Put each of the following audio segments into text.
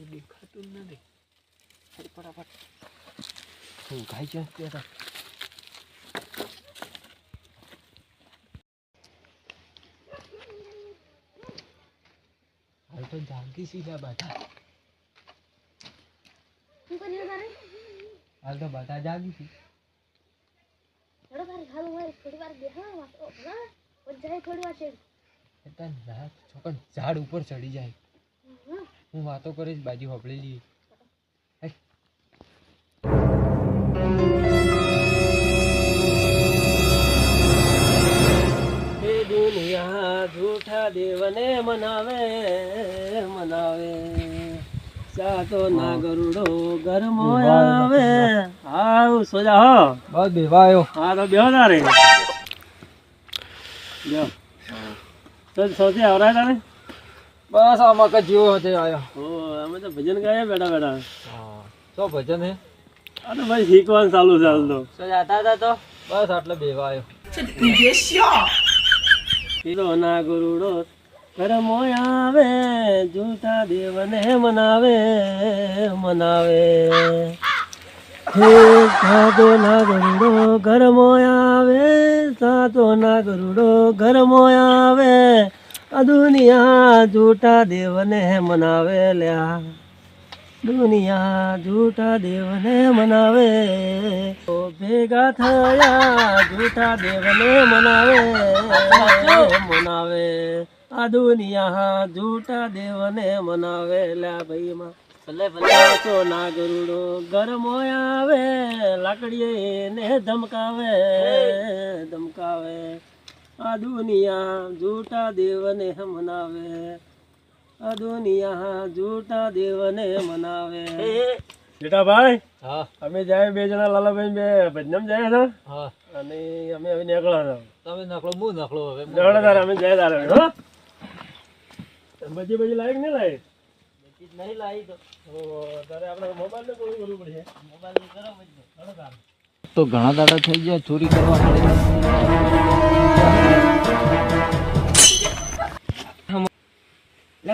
કોઈ દેખાતું નથી ફટાફટ. હું ગાઈ છે ત્યાં હાલ તો જાગી સી છે બધા. હાલ તો બધા જાગી છે. થોડો વાર જાય ઝાડ ઉપર ચડી જાય. હા વાતો કરીશ બાજુ હોપડી લઈએ. એ દુનિયા જૂઠા દેવને મનાવે મનાવે. સાતો ના ગરુડો ગરમો આવે. આવ સોજા હો. બસ બેવાયો હા તો બેહો તારે. રે જો સૌથી આવરાય તારે. બસ આમાં કઈ જીવો હતો આયો ઓ અમે તો ભજન ગાયા બેઠા બેઠા. તો ભજન હે? અરે ભાઈ શીખવાનું ચાલુ છે હાલ તો. શું જાતા હતા તો? બસ આટલે બેવાયો પીરો ના ગુરુડો કરમો આવે જૂતા દેવને મનાવે મનાવે. હે સાધો ના ગરુડો ઘરમો આવે સાધો ના ગરુડો ઘરમો આવે. આ દુનિયા જૂઠા દેવને મનાવે લ્યા દુનિયા જૂઠા દેવને મનાવે. ઓ ભેગા થયા જૂઠા દેવને મનાવે. મનાવે. આ દુનિયા જૂઠા દેવને મનાવે લ્યા ભાઈ માં. ભલે ભલે તો ના ગરુડો ગરમો આવે, લાકડીએ ને ધમકાવે ધમકાવે. આ દુનિયા જૂટા દેવને મનાવે. આ દુનિયા જૂટા દેવને મનાવે. બેટા ભાઈ હા. અમે જાય બે જણા લાલાભાઈ બે ભજનમ જાય છે? હા. અને અમે હવે નીકળ્યા હતા તમે નકળો હું નકળો હવે. નીકળ્યા તારે અમે જાય તારે હો. બજી બજી લાયક નહીં લાયક નહીં લાવી તો. તારે આપણે મોબાઈલ ને કરવું પડશે? મોબાઈલ કરો તો ઘણા દાડા થઈ ગયા ચોરી કરવા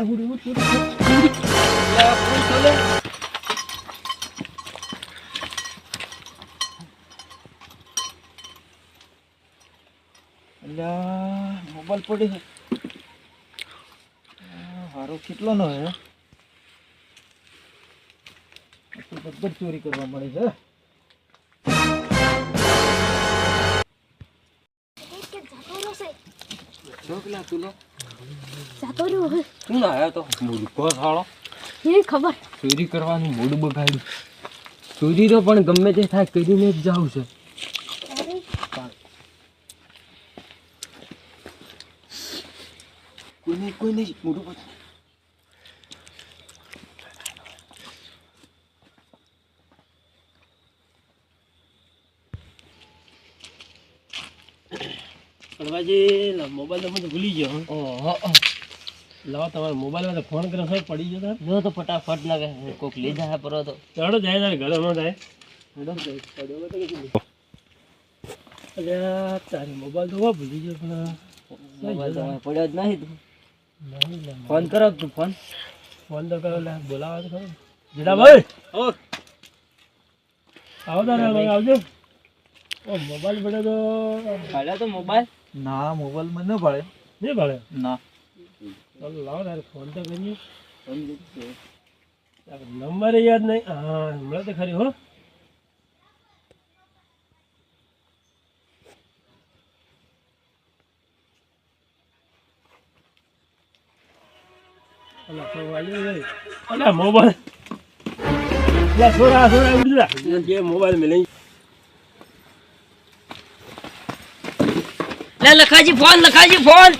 હુડી હુડી લે પૂરી ચાલે અલ્યા મોબાઈલ પડી છે. હારો કેટલો નો હે? બધું જ ચોરી કરવા મળે છે. ચોકલા તુલો. જાતો રહ્યો હવે. તું ના આયો તો? મૂર્ખો સાળો? એ ખબર. ચોરી કરવાનું મૂડ બગાડ્યું ચોરી તો પણ ગમે તે થાય કરીને જ જાવ છે. કોઈને કોઈને મૂડ બગાડ મોબાઈલ તો ભૂલી ગયો. ઓહો. લાવો તમારા મોબાઈલમાં ફોન કરો છે પડી ગયો જો તો ફટાફટ લાગે કોક લઈ જાય પરો તો. ચાલો જાય તારે ઘરે ન જાય. અલ્યા તારી મોબાઈલ તો ભૂલી ગયો પણ મોબાઈલ તો પડ્યો જ નહીં તું. ફોન કરો તું ફોન ફોન તો કરો બોલાવા તો ખરો. જીડાભાઈ આવો તારે આવજો. મોબાઈલ પડે તો. પડ્યો તો મોબાઈલ ના મોબાઈલમાં ન ભાડે. નહીં ભાડે? ના. ચાલો લાવો તારે ફોન તો કરીએ. નંબર યાદ નહીં. હા હમણાં તો ખરી હો. મોબાઈલ મોબાઈલ મેં લે લખાજી ફોન લખાજી ફોન.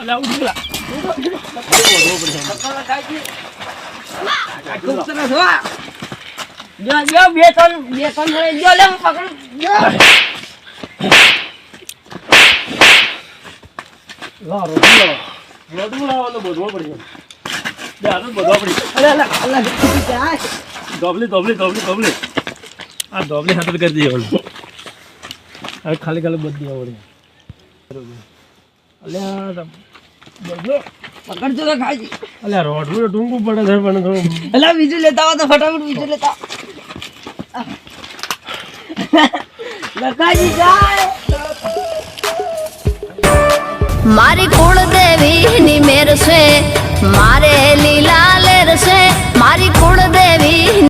બે ત્રણ બે ત્રણ જો લે હું પકડું હાથ ધોબલી ધોબલી ધોબલી ધોબલી. આ ધોબલી હાથર કરી દઈએ હવે ખાલી ખાલી બધી આવડે. પકડજો તો ખાજી અલ્યા રોડનું તો ટૂંકું પડે છે પણ થોડું અલા બીજું લેતા આવો તો ફટાફટ બીજું લેતા આવો. જાય. મારી કુળદેવી ની મેર છે મારે